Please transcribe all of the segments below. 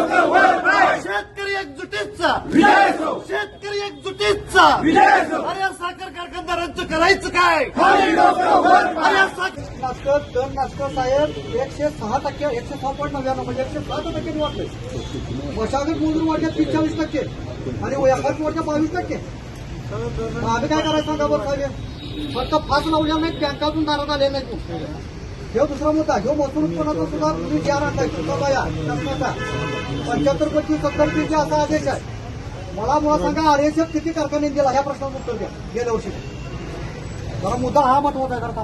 शेतकरी एकजुटीचा शेतकरी एकजुटीचा अरे या साखर कारखानदारांचं करायचं काय? दर नाटक साहेब एकशे सहा टक्के एकशे सहा पॉईंट नव्याण्णव म्हणजे एकशे सात टक्के वाढले मशागत मोजून वाढले त्रेचाळीस टक्के. आणि व्यापार वाढले बावीस टक्के. आम्ही काय करायचं सांगा बरं साहेब? फक्त फास लावल्या नाहीत बँकातून दारात आले नाहीत हे दुसरा मुद्दा ह्यो महसूल उत्पन्नाचा सुद्धा तुम्ही ज्या आणलाय तुमचा या शासनाचा पंच्याहत्तर पंचवीस सत्तर पैकी असा आदेश आहे. मला मला सांगा आरएसएफ किती कारखाने दिला ह्या प्रश्नाचं उत्तर द्या गेल्या वर्षी. जरा मुद्दा हा महत्त्वाचा आहे करता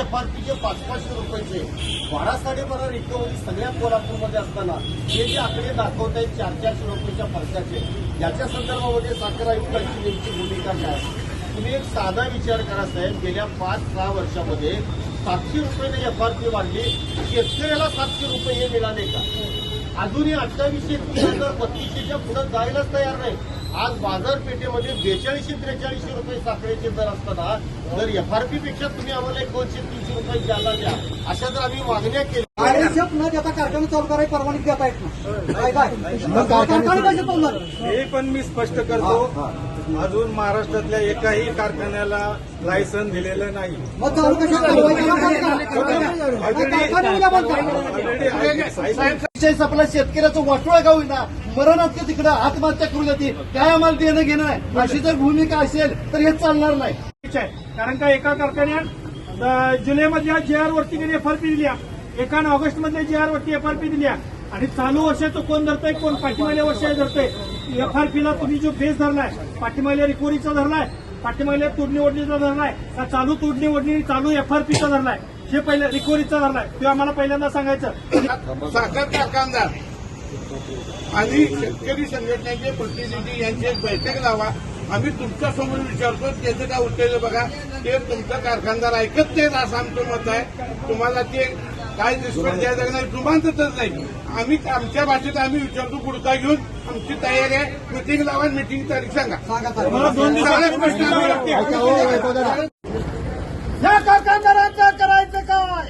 एफआरपीचे पाच पाचशे रुपयाचे बारा साडेबारा रिकव्हरी सगळ्या कोल्हापूरमध्ये असताना हे जे आकडे दाखवत आहेत चार चारशे रुपयाच्या फरकाचे याच्या संदर्भामध्ये साखर आयुक्तांची नेमकी भूमिका काय? तुम्ही एक साधा विचार करा साहेब. गेल्या पाच सहा वर्षामध्ये सातशे रुपयाने एफआरपी वाढली शेतकऱ्याला सातशे रुपये हे मिळाले का? अजूनही अठ्ठावीसशे तीन हजार बत्तीसशेच्या पुढे जायलाच तयार नाही. आज बाजारपेठेमध्ये बेचाळीसशे त्रेचाळीसशे रुपये साखरेचे दर असताना जर एफआरपी पेक्षा तुम्ही आम्हाला एक दोनशे तीनशे रुपये ज्याला द्या अशा जर आम्ही मागण्या केल्या. आरएसएफ न देता कारखाना चालू करायची परवानगी देता येत नाही. हे पण मी स्पष्ट करतो. अजून महाराष्ट्रातल्या एकाही कारखान्याला लायसन दिलेलं नाही आपला शेतकऱ्याचं वाटोळ का होईना मरण का तिकडं आत्महत्या करू जाते काय आम्हाला देणं घेणं नाही अशी जर भूमिका असेल तर हे चालणार नाही आहे कारण का एका कारखान्यात जुलैमधल्या जे आर वरती त्यांनी एफआरपी दिल्या एकानं ऑगस्ट मधल्या जे आर वरती एफआरपी दिल्या आणि चालू वर्षाचं कोण धरतंय कोण पाठीमागल्या वर्षा धरतंय एफआरपीला तुम्ही जो बेस धरलाय पाठीमागल्या रिकव्हरीचा धरलाय पाठीमागल्या तोडणीवडणीचा धरलाय का चालू तोडणीवडणी चालू एफआरपीचा धरलाय हे पहिल्या रिकव्हरीचा धरलाय ते आम्हाला पहिल्यांदा सांगायचं. साखर कारखानदार आणि शेतकरी संघटनेचे प्रतिनिधी यांची एक बैठक लावा. आम्ही तुमच्यासमोर विचारतो त्याचं काय उत्तर बघा. ते तुमचा कारखानदार ऐकत नाही असं आमचं मत आहे. तुम्हाला ते काय रिस्पेक्ट द्यायचं नाही? जुमानतच नाही. आम्ही आमच्या भाषेत आम्ही विचारतो पुढचा घेऊन आमची तयारी आहे. मिटिंग लावा मिटिंग तारीख सांगा. या कारखानदारांचं करायचं काय?